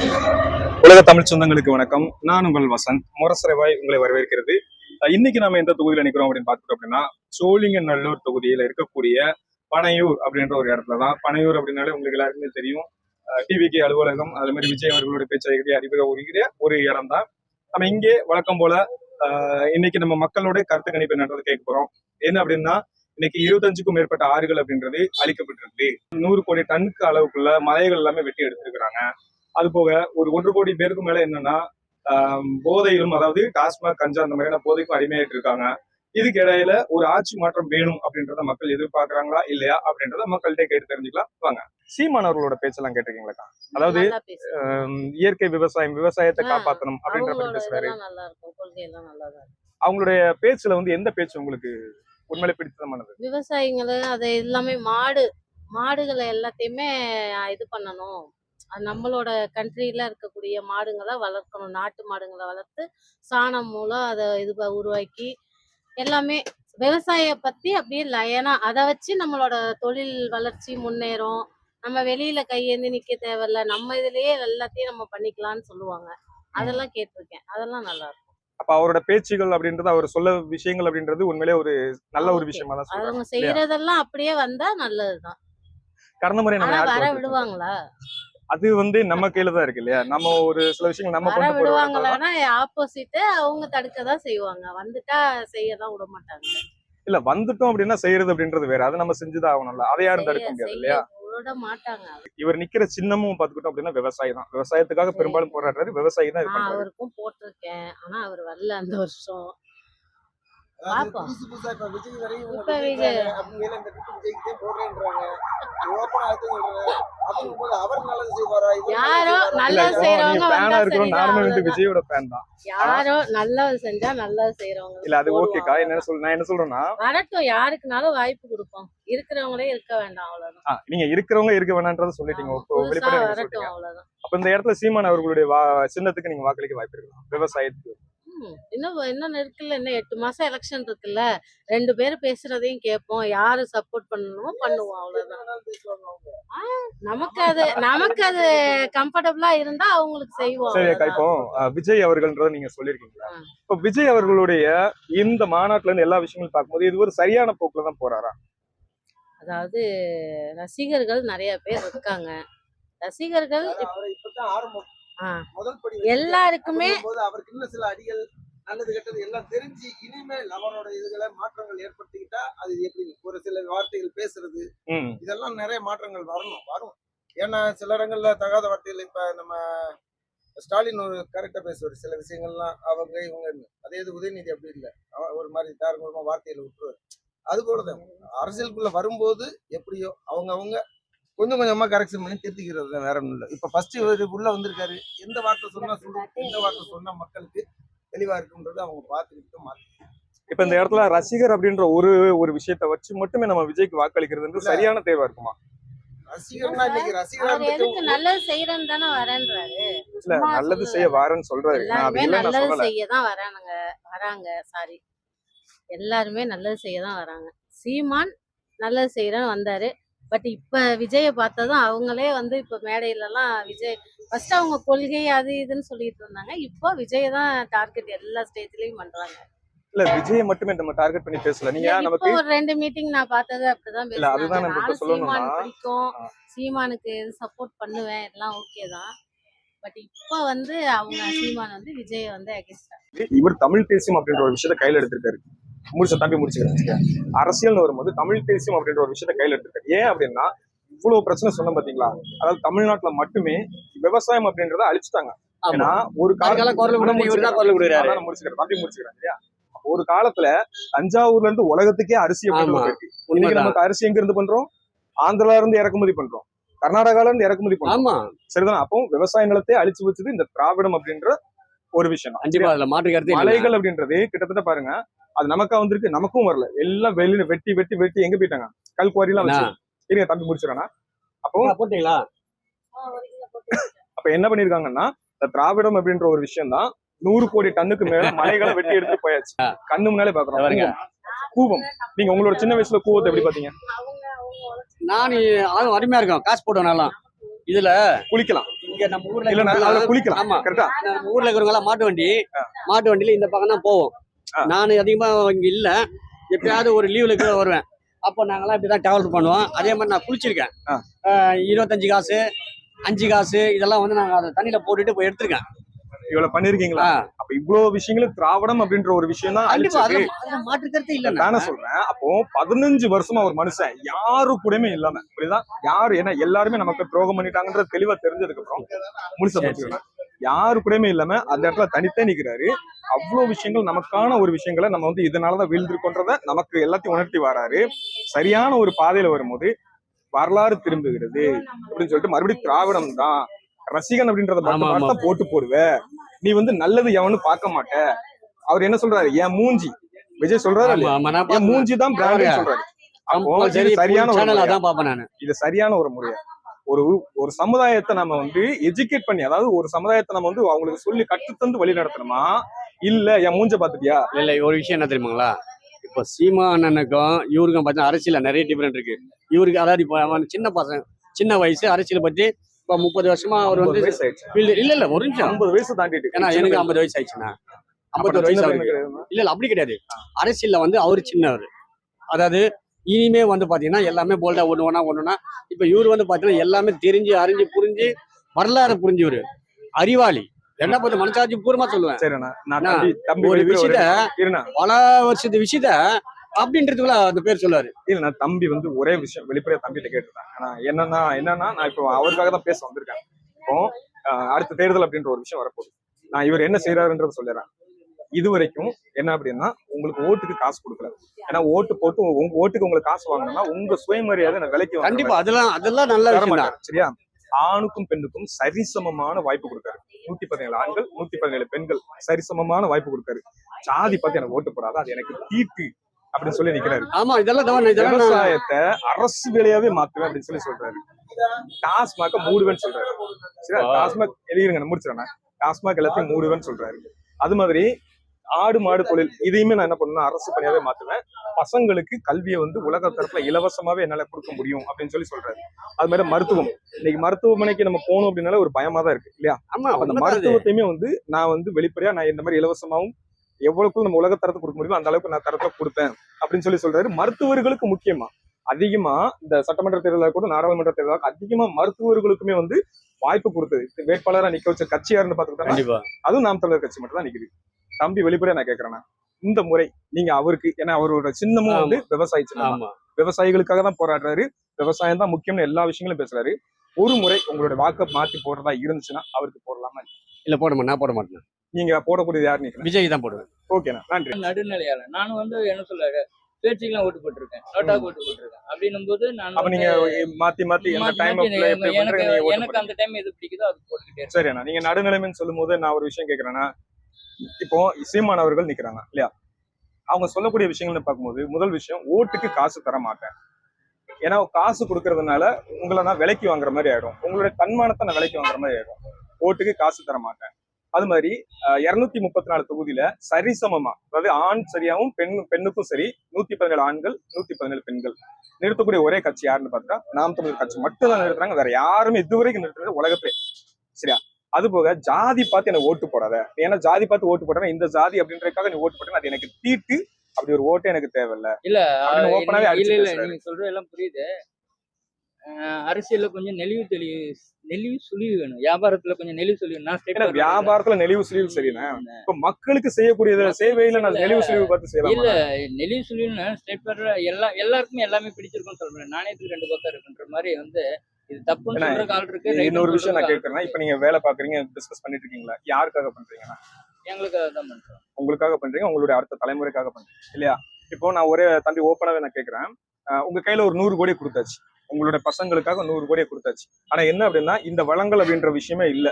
உலக தமிழ் சொந்தங்களுக்கு வணக்கம். நான் உங்கள் வசந்த். முரசரவாய் உங்களை வரவேற்கிறது. இன்னைக்கு நாம எந்த தொகுதியில நிற்கிறோம் அப்படின்னு பார்த்துட்டோம் அப்படின்னா சோழிங்க நல்லூர் தொகுதியில இருக்கக்கூடிய பனையூர் அப்படின்ற ஒரு இடத்துல தான். பனையூர் அப்படின்னாலே உங்களுக்கு எல்லாருக்குமே தெரியும். டிவிகே அலுவலகம் அது மாதிரி விஜய் அவர்களோட பேச்சை அறிமுக உரிய ஒரு இடம் தான். நம்ம இங்கே வழக்கம் போல அஹ் இன்னைக்கு நம்ம மக்களுடைய கருத்து கணிப்பு என்னன்றது கேட்க போறோம். என்ன அப்படின்னா இன்னைக்கு இருபத்தஞ்சுக்கும் மேற்பட்ட ஆறுகள் அப்படின்றது அழிக்கப்பட்டிருக்கு நூறு கோடி டன்னுக்கு அளவுக்குள்ள மலைகள் எல்லாமே வெட்டி எடுத்திருக்கிறாங்க. அது போக ஒரு ஒன்று கோடி பேருக்கு மேல என்னன்னா போதையிலும் அதாவது டாஸ்மாக் கஞ்சா அந்த மாதிரியான போதைக்கும் அடிமையாயிட்டு இருக்காங்க. இதுக்கு இடையில ஒரு ஆட்சி மாற்றம் வேணும் அப்படின்றத மக்கள் எதிர்பார்க்கறாங்களா இல்லையா அப்படின்றத மக்கள்கிட்ட கேட்டு தெரிஞ்சுக்கலாம். வாங்க. சீமான் அவர்களோட பேச்செல்லாம் கேட்டிருக்கீங்களா அதாவது இயற்கை விவசாயம் விவசாயத்தை காப்பாத்தணும் அப்படின்ற மாதிரி பேசுறாரு. அவங்களுடைய பேச்சுல வந்து எந்த பேச்சு உங்களுக்கு உண்மையிலே பிடித்தமானது விவசாயிங்களை அது எல்லாமே மாடு மாடுகளை எல்லாத்தையுமே இது பண்ணணும். நம்மளோட கண்ட்ரியில இருக்கக்கூடிய மாடுங்களை வளர்க்கணும். நாட்டு மாடுங்களை வளர்த்து சாணம் மூலம் அதை இது உருவாக்கி எல்லாமே விவசாய பத்தி அப்படியே லயனா அதை வச்சு நம்மளோட தொழில் வளர்ச்சி முன்னேறும். நம்ம வெளியில கையேந்தி நிக்க தேவையில்ல. நம்ம இதுலயே எல்லாத்தையும் நம்ம பண்ணிக்கலாம்னு சொல்லுவாங்க. அதெல்லாம் கேட்டிருக்கேன். அதெல்லாம் நல்லா இருக்கும் அப்ப அவரோட பேச்சுகள் அப்படின்றது அவர் சொல்ல விஷயங்கள் அப்படின்றது உண்மையிலே ஒரு நல்ல ஒரு. விஷயமா தான் அவங்க செய்யறதெல்லாம் அப்படியே வந்தா நல்லதுதான். கடந்த முறை வர? விடுவாங்களா? அது வந்து நம்ம கையில தான் இருக்கு இல்லையா? நம்ம ஒரு சில விஷயங்கள் நம்ம கொண்டு தான் விடுவாங்களான்னா ஆப்போசிட் அவங்க தடுக்க தான் செய்வாங்க. வந்துட்டா செய்யலாம் விட மாட்டாங்க இல்ல வந்துட்டோம் அப்படின்னா செய்யறது அப்படின்றது வேற. அதை நம்ம செஞ்சுதான் ஆகணும்ல. அதை யாரும் தடுக்க செய்ய- முடியாது செய்ய இல்லையா? இவர் நிக்கிற சின்னமும் பாத்துக்கிட்டோம் அப்படின்னா விவசாயி தான். விவசாயத்துக்காக. பெரும்பாலும் போராடுறாரு. விவசாயி தான் அவருக்கும் போட்டிருக்கேன். ஆனா அவர் வரல அந்த வருஷம். அதாவது பாப்போம். புதுசு புதுசா இப்ப விஜய் வரையும் இவங்க இப்ப விஜய் விஜய். fan அப்படிங்கிற இந்த கிட்ட விஜய்க்கு போடுறேன்றாங்க. ஓப்பனா அது சொல்றாரு அப்படிங்கும்போது அவர் நல்லது செய்வாரா? இவர் யாரோ நல்லது இல்ல நல்லது இப்போ செய்றவங்க நீங்க ஃபேனா வந்தா இருக்கிறோம் சரிதான், நானுமே வந்து அவ்வளவுதான். விஜயோட ஃபேன் தான். யாரோ நல்லது செஞ்சா நல்லது செய்யறவங்க இல்ல அது ஓகேக்கா. என்ன சொல்ல நான் என்ன சொல்றேன்னா வரட்டும் யாருக்குனாலும் வாய்ப்பு கொடுப்போம். இருக்கிறவங்களே இருக்க வேண்டாம் அவ்வளவுதான். நீங்க இருக்கிறவங்க இருக்க வேணான்றத சொல்லிட்டீங்க. வெளிப்படையா அப்ப இந்த இடத்துல சீமான் அவர்களுடைய வா சின்னத்துக்கு நீங்க வாக்களிக்க வாய்ப்பு இருக்கலாம் விவசாயத்துக்கு. இன்னும் இன்னும் இருக்குல்ல இன்னும் எட்டு மாசம் எலெக்ஷன் இருக்குல்ல ரெண்டு பேரும் பேசுறதையும் கேட்போம். யாரு சப்போர்ட் பண்ணணுமோ பண்ணுவோம் அவ்வளவுதான். நமக்கு அது நமக்கு அது கம்ஃபர்டபுளா இருந்தா அவங்களுக்கு செய்வோம் சரி அக்கா அவ்வளவுதான். இப்போ அஹ், விஜய் அவர்கள்ன்றத நீங்க சொல்லியிருக்கீங்களா? ஆ. இப்போ விஜய் அவர்களுடைய இந்த மாநாட்டுல இருந்து எல்லா விஷயங்களும் பார்க்கும்போது இது ஒரு சரியான போக்குல தான் போறாரா? அதாவது ரசிகர்கள் நிறைய பேர் இருக்காங்க. ரசிகர்கள் அவரை இப்பதான் ஆரம்பம் முதல் படி எல்லாருக்குமே போது அவருக்கு இன்னும் சில அடிகள் நல்லது கெட்டது எல்லாம் தெரிஞ்சு இனிமேல் அவரோட இதுகளை மாற்றங்கள் ஏற்படுத்திக்கிட்டா அது எப்படி ஒரு சில வார்த்தைகள் பேசுறது இதெல்லாம் நிறைய மாற்றங்கள் வரணும் வரும். ஏன்னா சில இடங்கள்ல தகாத வார்த்தைகள் இப்ப நம்ம ஸ்டாலின் ஒரு கரெக்டா பேசுவார். சில விஷயங்கள்லாம் அவங்க இவங்கன்னு அதே இது உதயநிதி அப்படி இல்லை. ஒரு மாதிரி தாரங்கமா வார்த்தையில விட்டுருவார். அது போலதான். அரசியலுக்குள்ள வரும்போது எப்படியோ அவங்க அவங்க கொஞ்சம் கொஞ்சமா கரெக்ஷன் பண்ணி திருத்திக்கிறது தான் வேற ஒன்றும் இல்லை. இப்ப ஃபர்ஸ்ட் இவர் உள்ள வந்திருக்காரு. எந்த வார்த்தை சொன்னா சொல்லு எந்த வார்த்தை சொன்னா மக்களுக்கு தெளிவா இருக்குன்றதை அவங்க பார்த்துக்கிட்டு மாத்தி. இப்ப இந்த இடத்துல ரசிகர் அப்படின்ற ஒரு ஒரு விஷயத்தை வச்சு மட்டுமே நம்ம விஜய்க்கு வாக்களிக்கிறது சரியான தேர்வா இருக்குமா? நல்லது செய்யறேன்னு தானே வரேன்றாரு. இல்ல நல்லது. செய்ய வாரேன்னு சொல்றாரு. நல்லது செய்ய தான் வரானுங்க வராங்க சாரி எல்லாருமே நல்லது செய்ய தான் வராங்க. சீமான் நல்லது செய்யறேன்னு வந்தாரு. பட் இப்ப விஜய பார்த்ததும் அவங்களே வந்து இப்ப மேடையில எல்லாம் விஜய் ஃபர்ஸ்ட் அவங்க கொள்கை அது இதுன்னு சொல்லிட்டு இருந்தாங்க. இப்போ விஜய் தான் டார்கெட் எல்லா ஸ்டேஜ்லயும் பண்றாங்க. இல்ல விஜயை மட்டுமே நம்ம டார்கெட் பண்ணி பேசல. நீங்க நமக்கு ஒரு ரெண்டு மீட்டிங் நான் பார்த்தது அப்படிதான் இல்ல, அதுதான் நம்ம இப்ப சொல்லணும்னா, பிடிக்கும். சீமானுக்கு சப்போர்ட் பண்ணுவேன். எல்லாம் ஓகே தான். பட் இப்போ வந்து அவங்க சீமான் வந்து விஜய வந்து அகேன்ஸ்டா இவர் தமிழ் தேசியம் அப்படின்ற ஒரு விஷயத்த கையில எடுத்திருக்காரு. முடிச்ச தம்பி முடிச்சுக்கிறேன். அரசியல்னு வரும்போது தமிழ் தேசியம் அப்படின்ற ஒரு விஷயத்த கையில எடுத்திருக்காரு ஏன் அப்படின்னா இவ்வளவு பிரச்சனை சொன்ன பாத்தீங்களா? அதாவது தமிழ்நாட்டுல மட்டுமே விவசாயம் அப்படின்றத அழிச்சுட்டாங்க. ஏன்னா ஒரு நான் முடிச்சுக்கிறேன் தம்பி முடிச்சுக்கிறேன் இல்லையா ஒரு காலத்துல தஞ்சாவூர்ல இருந்து உலகத்துக்கே அரிசி இன்னைக்கு நமக்கு அரிசி எங்க இருந்து பண்றோம்? ஆந்திரால இருந்து இறக்குமதி பண்றோம். கர்நாடகால இருந்து இறக்குமதி பண்றோம். சரிதானே? அப்போ விவசாய நிலத்தை அழிச்சு வச்சது இந்த திராவிடம் அப்படின்ற ஒரு விஷயம். மலைகள் அப்படின்றது கிட்டத்தட்ட பாருங்க அது நமக்கா வந்திருக்கு நமக்கும் வரல. எல்லாம் வெளியில வெட்டி வெட்டி வெட்டி எங்க போயிட்டாங்க? கல் குவாரி எல்லாம் வச்சு. இருங்க தம்பி முடிச்சிடறேன் அப்போ போட்டீங்களா? அப்ப என்ன பண்ணிருக்காங்கன்னா இந்த திராவிடம் அப்படின்ற ஒரு விஷயம் தான் நூறு கோடி டன்னுக்கு மேல மலைகளை வெட்டி எடுத்துட்டு போயாச்சு. கண்ணு முன்னாலே பாக்குறோம். பாருங்க. கூவம். நீங்க உங்களோட சின்ன வயசுல கூவத்தை எப்படி பாத்தீங்க? நான் அதுவும் அருமையா இருக்கும். காசு போட்டோம் நல்லா இதுல குளிக்கலாம். இங்க நம்ம ஊர்ல இல்ல குளிக்கலாம். ஆமா. கரெக்டா நம்ம ஊர்ல இருக்கிறவங்க எல்லாம் மாட்டு வண்டி மாட்டு வண்டியில இந்த பக்கம் தான் போவோம். நான் அதிகமா இங்க இல்ல. எப்பயாவது ஒரு லீவ்ல கீழே வருவேன். அப்போ நாங்கெல்லாம் இப்படிதான் டிராவல் பண்ணுவோம். அதே மாதிரி நான் குளிச்சிருக்கேன். இருபத்தஞ்சு காசு அஞ்சு காசு இதெல்லாம் வந்து நாங்க அதை தண்ணியில போட்டுட்டு போய் எடுத்திருக்கேன். இவ்வளவு பண்ணிருக்கீங்களா. அப்ப இவ்வளவு விஷயங்களும் திராவிடம் அப்படின்ற ஒரு விஷயம் தான் கண்டிப்பா. அழிச்சது. அதுல அதுல மாற்று கருத்து இல்ல நானே சொல்றேன். அப்போ பதினஞ்சு வருஷமா ஒரு மனுஷன் யாரு கூடயுமே இல்லாம புரியுதா? யாரு ஏன்னா எல்லாருமே நமக்கு துரோகம் பண்ணிட்டாங்கன்றது தெளிவா தெரிஞ்சதுக்கு அப்புறம் முழுசா யாரு கூடயுமே இல்லாம அந்த இடத்துல தனித்தே நிக்கிறாரு. அவ்வளவு விஷயங்கள் நமக்கான ஒரு விஷயங்களை நம்ம வந்து இதனாலதான் வீழ்ந்திருக்கோன்றத நமக்கு எல்லாத்தையும் உணர்த்தி வராரு. சரியான ஒரு பாதையில வரும்போது வரலாறு திரும்புகிறது அப்படின்னு சொல்லிட்டு மறுபடியும் திராவிடம் தான். ரசிகன் அப்படின்றத மட்டும் போட்டு போடுவ. நீ வந்து நல்லது எவனும் பார்க்க மாட்ட. அவர் என்ன சொல்றாரு? என் மூஞ்சி. விஜய் சொல்றாரு என். மூஞ்சி தான் பிராண்ட் சொல்றாரு. சரியான ஒரு இது சரியான ஒரு முறையா? ஒரு ஒரு சமுதாயத்தை நம்ம வந்து எஜுகேட் பண்ணி அதாவது ஒரு சமுதாயத்தை நம்ம வந்து அவங்களுக்கு சொல்லி கற்றுத்தந்து வழி நடத்தணுமா? இல்ல என் மூஞ்ச பாத்துட்டியா? இல்ல ஒரு விஷயம் என்ன தெரியுமாங்களா? இப்போ சீமா அண்ணனுக்கும் இவருக்கும் பார்த்தா அரசியல நிறைய டிஃபரெண்ட் இருக்கு. இவருக்கு அதாவது இப்போ அவன் சின்ன பசங்க சின்ன வயசு அரசியலை பத்தி இப்போ முப்பது வருஷமா அவர் வந்து இல்ல இல்ல ஒரு நிமிஷம். ஐம்பது வயசு தாண்டிட்டு ஏன்னா எனக்கு ஐம்பது வயசு ஆயிடுச்சுண்ணா. ஐம்பத்தொரு வயசு இல்ல இல்ல அப்படி கிடையாது. அரசியல்ல வந்து அவர் சின்னவர். அதாவது இனிமே வந்து பாத்தீங்கன்னா எல்லாமே போல்டா ஒண்ணு ஒண்ணா ஒண்ணுனா இப்ப இவர் வந்து பாத்தீங்கன்னா எல்லாமே தெரிஞ்சு அறிஞ்சு புரிஞ்சு வரலாறு புரிஞ்சவர் அறிவாளி. என்ன பார்த்து மனசாட்சி பூர்வமா சொல்லுவேன். ஒரு விஷயத்த பல வருஷத்து விஷயத்த அப்படின்றதுக்குள்ள அந்த பேர் சொல்லுவாரு. இல்ல நான் தம்பி வந்து ஒரே விஷயம் வெளிப்படையா தம்பிகிட்ட கேட்டுருக்கேன் ஆனா என்னன்னா என்னன்னா நான் இப்போ அவருக்காக தான் பேச வந்திருக்கேன். இப்போ அடுத்த தேர்தல் அப்படின்ற ஒரு விஷயம் வரப்போகுது. நான் இவர் என்ன செய்யறாருன்றத சொல்லிடுறேன். இது வரைக்கும் என்ன அப்படின்னா உங்களுக்கு ஓட்டுக்கு காசு கொடுக்கல. ஏன்னா ஓட்டு போட்டு உங்க ஓட்டுக்கு உங்களுக்கு காசு வாங்கணும்னா உங்க சுயமரியாதை விலைக்கு கண்டிப்பா அதெல்லாம் அதெல்லாம் நல்ல சரியா? ஆணுக்கும் பெண்ணுக்கும் சரிசமமான வாய்ப்பு கொடுக்காரு நூத்தி பதினேழு ஆண்கள் நூத்தி பதினேழு பெண்கள் சரிசமமான வாய்ப்பு கொடுக்காரு ஜாதி பார்த்து எனக்கு ஓட்டு போடாத அது எனக்கு தீட்டு அப்படின்னு சொல்லி நிக்கிறாரு. ஆமா இதெல்லாம் விவசாயத்தை அரசு வேலையாவே மாத்துவேன் அப்படின்னு சொல்லி சொல்றாரு. டாஸ்மாக மூடுவேன்னு சொல்றாரு. சரியா? டாஸ்மாக் எழுதிருங்க முடிச்சிடறேன் டாஸ்மாக் எல்லாத்தையும் மூடுவேன்னு சொல்றாரு. அது மாதிரி ஆடு மாடு தொழில் இதையுமே நான் என்ன பண்ணுவேன் அரசு பணியாவே மாத்துவேன். பசங்களுக்கு கல்வியை வந்து உலக தரப்புல இலவசமாவே என்னால கொடுக்க முடியும் அப்படின்னு சொல்லி சொல்றாரு. அது மாதிரி மருத்துவம். இன்னைக்கு மருத்துவமனைக்கு நம்ம போகணும் அப்படின்னால ஒரு பயமா தான் இருக்கு இல்லையா? ஆமா அந்த. மருத்துவத்தையுமே வந்து நான் வந்து வெளிப்படையா நான் இந்த மாதிரி இலவசமாவும் எவ்வளவுக்கு நம்ம உலக தரத்தை கொடுக்க முடியுமோ அந்த அளவுக்கு நான் தரத்தை கொடுப்பேன் அப்படின்னு சொல்லி சொல்றாரு. மருத்துவர்களுக்கு முக்கியமா அதிகமா இந்த சட்டமன்ற தேர்தலாக கூட நாடாளுமன்ற தேர்தலாக அதிகமா மருத்துவர்களுக்குமே வந்து வாய்ப்பு கொடுத்தது. வேட்பாளரா நிக்க வச்ச கட்சி யாருன்னு பாத்துக்கிட்டா அதுவும் நாம் தமிழர் கட்சி மட்டும் தான் நிக்குது. தம்பி வெளிப்படையா நான் கேக்குறேன் இந்த முறை நீங்க அவருக்கு ஏன்னா அவரோட சின்னமும் வந்து விவசாய சின்னம் ஆமா. விவசாயிகளுக்காக தான் போராடுறாரு. விவசாயம் தான் முக்கியம்னு எல்லா விஷயங்களும் பேசுறாரு. ஒரு முறை உங்களுடைய வாக்கை மாத்தி போடுறதா இருந்துச்சுன்னா அவருக்கு போடலாமா? இல்ல போட மாட்டேன். நான் போட மாட்டேன். நீங்க போடக்கூடியது யார் நிக்கிறேன் விஜய் தான் போடுவேன். ஓகேண்ணா நன்றி. நடுநிலையாளர். நான் வந்து என்ன சொல்ல பேச்சுக்கெல்லாம் ஓட்டு போட்டிருக்கேன். நோட்டாக்கு ஓட்டு போட்டிருக்கேன். அப்படின்னும் போது நான் அப்ப நீங்க மாத்தி மாத்தி எனக்கு நீங்க. அந்த டைம் எது பிடிக்குதோ அது போட்டுக்கிட்டே சரிண்ணா நீங்க நடுநிலைமைன்னு சொல்லும்போது நான் ஒரு விஷயம் கேக்குறேன்னா இப்போ சீமான் அவர்கள் நிக்கிறாங்க இல்லையா? அவங்க சொல்லக்கூடிய விஷயங்கள்னு பார்க்கும்போது முதல் விஷயம் ஓட்டுக்கு காசு தர மாட்டேன். ஏன்னா காசு கொடுக்கறதுனால உங்களை நான் விலைக்கு வாங்குற மாதிரி ஆயிடும். உங்களுடைய தன்மானத்தை நான் விலைக்கு வாங்குற மாதிரி ஆயிடும். ஓட்டுக்கு காசு தர மாட்டேன். அது மாதிரி இருநூத்தி முப்பத்தி நாலு தொகுதியில சரிசமமா அதாவது ஆண் சரியாவும் பெண் பெண்ணுக்கும் சரி நூத்தி பதினேழு ஆண்கள் நூத்தி பதினேழு பெண்கள். நிறுத்தக்கூடிய ஒரே கட்சி யாருன்னு பார்த்தா நாம் தமிழர் கட்சி மட்டும் தான் நிறுத்துறாங்க. வேற யாருமே இதுவரைக்கும் நிறுத்துறது உலகத்திலே. சரியா? அது போக ஜாதி பார்த்து எனக்கு ஓட்டு போடாத. ஏன்னா ஜாதி பார்த்து ஓட்டு போட்டா இந்த ஜாதி அப்படின்றதுக்காக நீ ஓட்டு போட்டேன்னா அது எனக்கு தீட்டு அப்படி ஒரு ஓட்டே எனக்கு தேவையில்ல. இல்ல இல்ல இல்ல. நீங்க சொல்றது எல்லாம் புரியுது. அரசியல்ல கொஞ்சம் நெளிவு தெளிவு நெளிவு சுழிவு வேணும். வியாபாரத்துல கொஞ்சம் நெளிவு சுழிவு நான் வியாபாரத்துல நெளிவு சுழிவு சரிண்ணா இப்ப மக்களுக்கு செய்யக்கூடிய சேவையில நான் நெளிவு சுழிவு பார்த்து இல்ல செய்யலாம் நெளிவு சுழிவுன்னு ஸ்டேட் எல்லா எல்லாருக்குமே எல்லாமே பிடிச்சிருக்கும்னு சொல்றேன் நாணயத்துக்கு ரெண்டு பக்கம் இருக்குன்ற மாதிரி வந்து இது தப்புன்னு இன்னொரு ன்னு விஷயம் நான் கேட்கறேன் இப்ப நீங்க வேலை பாக்குறீங்க பிசினஸ் பண்ணிட்டு இருக்கீங்களா? யாருக்காக பண்றீங்கன்னா? எங்களுக்கு அதான் பண்றோம். உங்களுக்காக பண்றீங்க உங்களுடைய அடுத்த தலைமுறைக்காக பண்றீங்க இல்லையா? இப்போ நான் ஒரே தம்பி ஓப்பனாவே நான் கேட்கறேன் உங்க கையில ஒரு நூறு கோடி கொடுத்தாச்சு. உங்களுடைய பசங்களுக்காக நூறு கோடியை கொடுத்தாச்சு. ஆனா என்ன அப்படின்னா இந்த வளங்கள் அப்படின்ற விஷயமே இல்ல.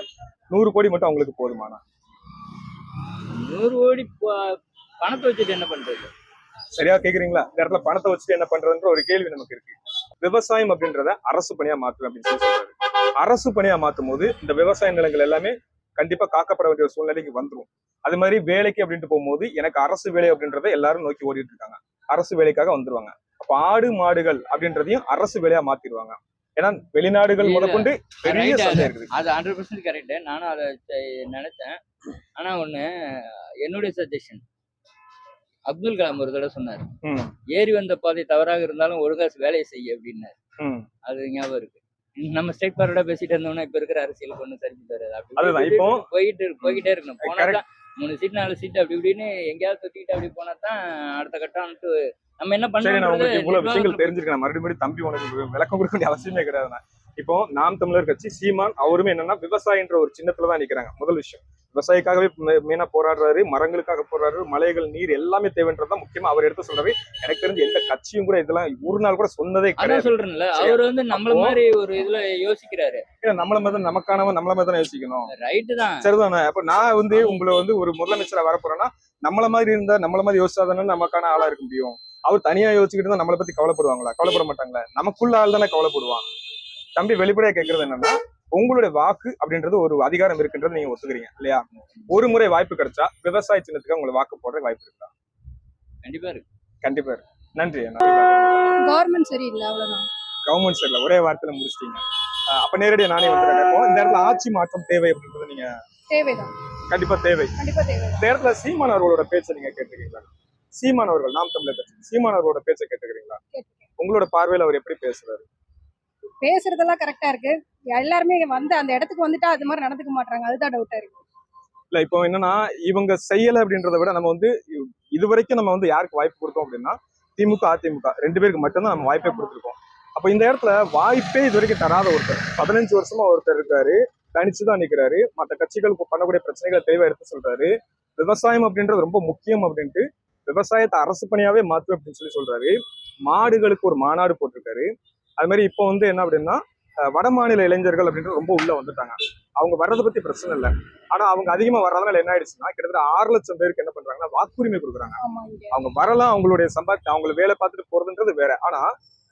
நூறு கோடி மட்டும் அவங்களுக்கு போதுமானா? நூறு கோடி பணத்தை வச்சுட்டு என்ன பண்றது? சரியா கேக்குறீங்களா? இந்த இடத்துல பணத்தை வச்சுட்டு என்ன பண்றதுன்ற ஒரு கேள்வி நமக்கு இருக்கு. விவசாயம் அப்படின்றத அரசு பணியா மாத்துவேன் அப்படின்னு சொல்லி சொல்றாரு. அரசு பணியா மாத்தும் போது இந்த விவசாய நிலங்கள் எல்லாமே கண்டிப்பா காக்கப்பட வேண்டிய ஒரு சூழ்நிலைக்கு வந்துரும். அது மாதிரி வேலைக்கு அப்படின்ட்டு போகும்போது எனக்கு அரசு வேலை அப்படின்றத எல்லாரும் நோக்கி ஓடிட்டு இருக்காங்க. அரசு வேலைக்காக வந்துருவாங்க. அப்ப ஆடு மாடுகள் அப்படின்றதையும் அரசு வேலையா மாத்திடுவாங்க. ஏன்னா வெளிநாடுகள். முதற்கொண்டு பெரிய அது- ஹண்ட்ரட் பர்சன்ட் கரெக்டு நானும் அதை நினைச்சேன் ஆனா ஒண்ணு என்னுடைய சஜஷன் அப்துல் கலாம் ஒரு தடவை சொன்னார். ஏறி வந்த பாதை தவறாக இருந்தாலும் ஒழுங்கா வேலையை செய்ய அப்படின்னாரு. அது ஞாபகம் இருக்கு. நம்ம ஸ்ட்ரைட் ஃபார்வர்டா பேசிட்டு இருந்தோம்னா இப்ப இருக்கிற அரசியலுக்கு ஒன்றும் சரிஞ்சு தராது இப்போ- போயிட்டு போய்கிட்டே இருக்கணும். போனா மூணு சீட் நாலு சீட் அப்படி இப்படின்னு எங்கேயாவது சுத்திக்கிட்டு அப்படி போனா தான் அடுத்த கட்டம் நம்ம என்ன நான் உங்களுக்கு இவ்வளவு விஷயங்கள் தெரிஞ்சிருக்கேன் மறுபடியும் தம்பி உனக்கு விளக்கம் கொடுக்க வேண்டிய அவசியமே கிடையாது. இப்போ நாம் தமிழர் கட்சி சீமான் அவருமே என்னன்னா விவசாயின்ற ஒரு சின்னத்துல தான் நிக்கிறாங்க. முதல் விஷயம். விவசாயிக்காகவே மெயினா போராடுறாரு மரங்களுக்காக போராடுறாரு மலைகள் நீர் எல்லாமே தேவைன்றதுதான் முக்கியமா அவர் எடுத்து சொல்றாரு. எனக்கு தெரிஞ்சு எந்த கட்சியும் கூட இதெல்லாம் ஒரு நாள் கூட சொன்னதே கிடையாது. சொல்றேன்ல அவர் வந்து நம்மள மாதிரி ஒரு இதுல யோசிக்கிறாரு. நம்மள மாதிரி நமக்கானவன் நம்மள மாதிரி தான் யோசிக்கணும். ரைட்டு தான். சரிதானே? அப்ப நான் வந்து உங்களை வந்து ஒரு முதலமைச்சரா வரப்போறேன்னா நம்மள மாதிரி இருந்தா நம்மள மாதிரி யோசிச்சாதானே நமக்கான ஆளா இருக்க முடியும். அவர் தனியா யோசிச்சுக்கிட்டு தான் நம்மளை பத்தி கவலைப்படுவாங்களா? கவலைப்பட மாட்டாங்களா? நமக்குள்ள ஆள் தானே கவலைப்படுவான். தம்பி வெளிப்படையா கேக்குறது என்னன்னா உங்களுடைய வாக்கு அப்படின்றது ஒரு அதிகாரம் இருக்குன்றது நீங்க ஒத்துக்கிறீங்க இல்லையா? ஒரு முறை வாய்ப்பு கிடைச்சா விவசாய சின்னத்துக்கு உங்களுக்கு வாக்கு போடுற வாய்ப்பு இருக்கா? கண்டிப்பா இருக்கு. கண்டிப்பா இருக்கு. நன்றி கவர்மெண்ட் சரியில்லை அவ்வளவுதான். கவர்மெண்ட் சைட்ல ஒரே வார்த்தையில முடிச்சிட்டீங்க. அப்ப நேரடியா நானே வந்து கேட்போம் இந்த இடத்துல ஆட்சி மாற்றம் தேவை அப்படின்றது நீங்க தேவைதான். கண்டிப்பா தேவை. இந்த இடத்துல சீமான் அவர்களோட பேச்சை நீங்க கேட்டுக்கிறீங்களா? சீமான் அவர்கள் நாம் தமிழர் சீமான் அவர்களோட பேச்சை கேட்டுக்கிறீங்களா. உங்களோட பார்வையில அவர் எப்படி பேசுறாரு? பேசுறதெல்லாம் கரெக்டா இருக்கு. எல்லாருமே வந்து அந்த இடத்துக்கு வந்துட்டா அது மாதிரி நடந்துக்க மாட்டாங்க அதுதான் டவுட்டா இருக்கு. இல்ல இப்போ என்னன்னா இவங்க செய்யல அப்படின்றத விட நம்ம வந்து இது இதுவரைக்கும் நம்ம வந்து யாருக்கு வாய்ப்பு கொடுத்தோம் அப்படின்னா திமுக அதிமுக ரெண்டு பேருக்கு மட்டும்தான் நம்ம வாய்ப்பே கொடுத்துருக்கோம். அப்போ இந்த இடத்துல வாய்ப்பே இது வரைக்கும் தராத ஒருத்தர் பதினஞ்சு வருஷமா ஒருத்தர் இருக்காரு தனிச்சு தான் நிக்கிறாரு மற்ற கட்சிகளுக்கு பண்ணக்கூடிய பிரச்சனைகளை தெளிவாக எடுத்து சொல்றாரு விவசாயம் அப்படின்றது ரொம்ப முக்கியம் அப்படின்ட்டு விவசாயத்தை அரசு பணியாவே மாத்து அப்படின்னு சொல்லி சொல்றாரு. மாடுகளுக்கு ஒரு மாநாடு போட்டிருக்காரு. அது மாதிரி இப்போ வந்து என்ன அப்படின்னா வட மாநில இளைஞர்கள் அப்படின்றது ரொம்ப உள்ள வந்துட்டாங்க. அவங்க வர்றதை பத்தி பிரச்சனை இல்லை. ஆனா அவங்க அதிகமா வர்றதுனால என்ன ஆயிடுச்சுன்னா கிட்டத்தட்ட ஆறு லட்சம் பேருக்கு என்ன பண்றாங்கன்னா வாக்குரிமை கொடுக்குறாங்க. அவங்க வரலாம் அவங்களுடைய சம்பாதி அவங்கள வேலை பார்த்துட்டு போறதுன்றது வேற. ஆனா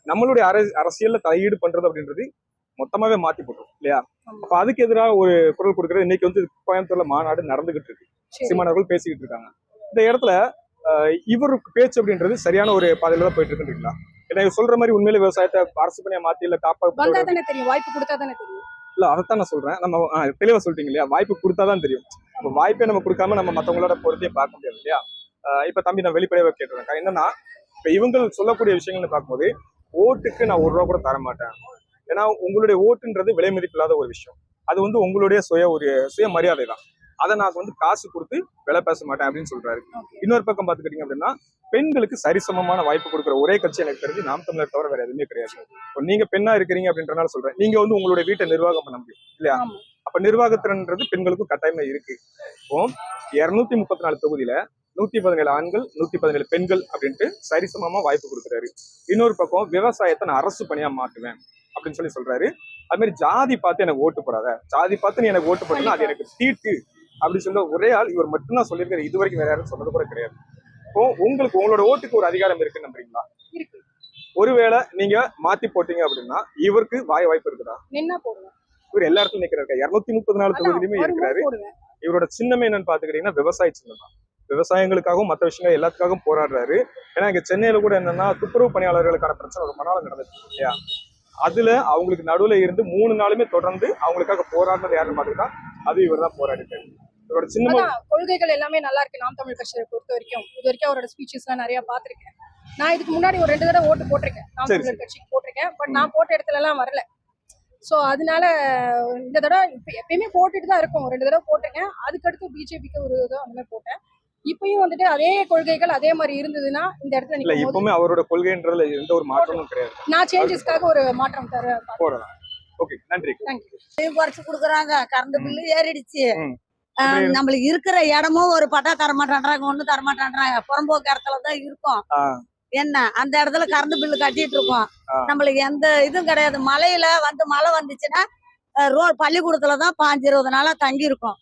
நம்மளுடைய அரசு அரசியல்ல தலையீடு பண்றது அப்படின்றது மொத்தமாவே மாத்தி போட்டுரும் இல்லையா. அப்ப அதுக்கு எதிராக ஒரு குரல் கொடுக்கறது இன்னைக்கு வந்து கோயம்புத்தூர்ல மாநாடு நடந்துகிட்டு இருக்கு. சீமானவர்கள் பேசிக்கிட்டு இருக்காங்க. இந்த இடத்துல இவருக்கு பேச்சு அப்படின்றது சரியான ஒரு பாதையில தான் போயிட்டு இருக்குன்றீங்களா? ஏன்னா சொல்ற மாதிரி உண்மையில விவசாயத்தை அரசு பணியா மாத்தி இல்ல காப்பா வந்தா தானே தெரியும். வாய்ப்பு கொடுத்தா தானே தெரியும். இல்ல அதைத்தான் நான் சொல்றேன். நம்ம தெளிவா சொல்லிட்டீங்க இல்லையா? வாய்ப்பு கொடுத்தாதான் தெரியும். இப்போ வாய்ப்பே நம்ம கொடுக்காம நம்ம மத்தவங்களோட பொறுத்தையும் பார்க்க முடியாது இல்லையா? இப்ப தம்பி நான் வெளிப்படையாக கேட்டுருக்கேன் என்னன்னா இப்ப இவங்க சொல்லக்கூடிய விஷயங்கள்னு பார்க்கும்போது ஓட்டுக்கு நான் ஒரு ரூபா கூட தர மாட்டேன். ஏன்னா உங்களுடைய ஓட்டுன்றது விலை மதிப்பில்லாத ஒரு விஷயம். அது வந்து உங்களுடைய சுய ஒரு சுய மரியாதை தான் அதை நான் வந்து காசு கொடுத்து விலை பேச மாட்டேன் அப்படின்னு சொல்றாரு. இன்னொரு பக்கம் பாத்துக்கிட்டீங்க அப்படின்னா பெண்களுக்கு சரிசமமான வாய்ப்பு கொடுக்குற ஒரே கட்சி எனக்கு தெரிஞ்சு நாம் தமிழர் தவிர வேற எதுவுமே கிடையாது. இப்போ நீங்க பெண்ணா இருக்கிறீங்க அப்படின்றனால சொல்றேன். நீங்க வந்து உங்களுடைய வீட்டை நிர்வாகம் பண்ண முடியும் இல்லையா. அப்ப நிர்வாகத்திறன்றது பெண்களுக்கும் கட்டாயமா இருக்கு. இப்போ இருநூத்தி முப்பத்தி நாலு தொகுதியில நூத்தி பதினேழு ஆண்கள் நூத்தி பதினேழு பெண்கள் அப்படின்ட்டு சரிசமமா வாய்ப்பு கொடுக்குறாரு. இன்னொரு பக்கம் விவசாயத்தை நான் அரசு பணியா மாட்டுவேன் அப்படின்னு சொல்லி சொல்றாரு. அது மாதிரி ஜாதி பார்த்து எனக்கு ஓட்டு போடாத. ஜாதி பார்த்து நீ எனக்கு ஓட்டு போட்டா அது எனக்கு தீட்டு அப்படி சொல்ல ஒரே ஆள் இவர் மட்டும்தான் சொல்லியிருக்காரு. இது வரைக்கும் வேற யாரும் சொன்னது கூட கிடையாது. இப்போ உங்களுக்கு உங்களோட ஓட்டுக்கு ஒரு அதிகாரம் இருக்குன்னு நம்புறீங்களா? ஒருவேளை நீங்க மாத்தி போட்டீங்க அப்படின்னா இவருக்கு வாய் வாய்ப்பு இருக்குதா? நின்னா போடுவேன். இவர் எல்லா இடத்துலயும் நிக்கிறாரு. இருநூத்தி முப்பத்தி நாலு தொகுதியிலுமே இருக்கிறாரு. இவரோட சின்னமே என்னன்னு பாத்துக்கிட்டீங்கன்னா விவசாய சின்னம் தான். விவசாயங்களுக்காகவும் மற்ற விஷயங்கள் எல்லாத்துக்காகவும் போராடுறாரு. ஏன்னா இங்க சென்னையில கூட என்னன்னா துப்புரவு பணியாளர்களுக்கான பிரச்சனை ரொம்ப நாள் நடந்துச்சு இல்லையா? அதுல அவங்களுக்கு நடுவுல இருந்து மூணு நாளுமே தொடர்ந்து அவங்களுக்காக போராடினது யாருன்னு பாத்துக்கிட்டா அது இவர் தான் போராடிட்டாரு. இவரோட அதான் கொள்கைகள் எல்லாமே நல்லா இருக்கு. நாம் தமிழ் கட்சியை பொறுத்த வரைக்கும். இது வரைக்கும் அவரோட ஸ்பீச்சஸ் எல்லாம் நிறைய பாத்திருக்கேன் நான் இதுக்கு முன்னாடி ஒரு ரெண்டு தடவை ஓட்டு போட்டிருக்கேன். நாம் தமிழர் கட்சிக்கு போட்டிருக்கேன். பட் நான் போட்ட இடத்துல எல்லாம் வரல. சோ அதனால இந்த தடவை இப்ப எப்பயுமே போட்டுட்டு தான் இருக்கும். ரெண்டு தடவை போட்டிருக்கேன். அதுக்கடுத்து பிஜேபிக்கு ஒரு இதோ அந்த மாதிரி போட்டேன். இப்பயும் வந்துட்டு அதே கொள்கைகள் அதே மாதிரி இருந்ததுன்னா இந்த இடத்துல இல்ல இப்பவுமே அவரோட கொள்கைன்றதுல எந்த ஒரு மாற்றமும் கிடையாது. நான் சேஞ்சஸ்க்காக ஒரு மாற்றம் தர போடலாம். ஓகே நன்றி. தேங்க்யூ குறைச்சு குடுக்குறாங்க. கரண்ட் பில்லு ஏறிடுச்சு. நம்மளுக்கு இருக்கிற இடமும் ஒரு பட்டா தர மாட்டேன்றாங்க ஒண்ணு தர மாட்டேன்றாங்க புறம்போக்கு இடத்துல தான் இருக்கோம். என்ன? அந்த இடத்துல கரண்ட் பில்லு கட்டிட்டு இருக்கோம். நம்மளுக்கு எந்த இதுவும் கிடையாது. மலையில வந்து மழை வந்துச்சுன்னா ரோட் பள்ளிக்கூடத்துல தான் பாஞ்சு இருபது நாளா தங்கி இருக்கோம்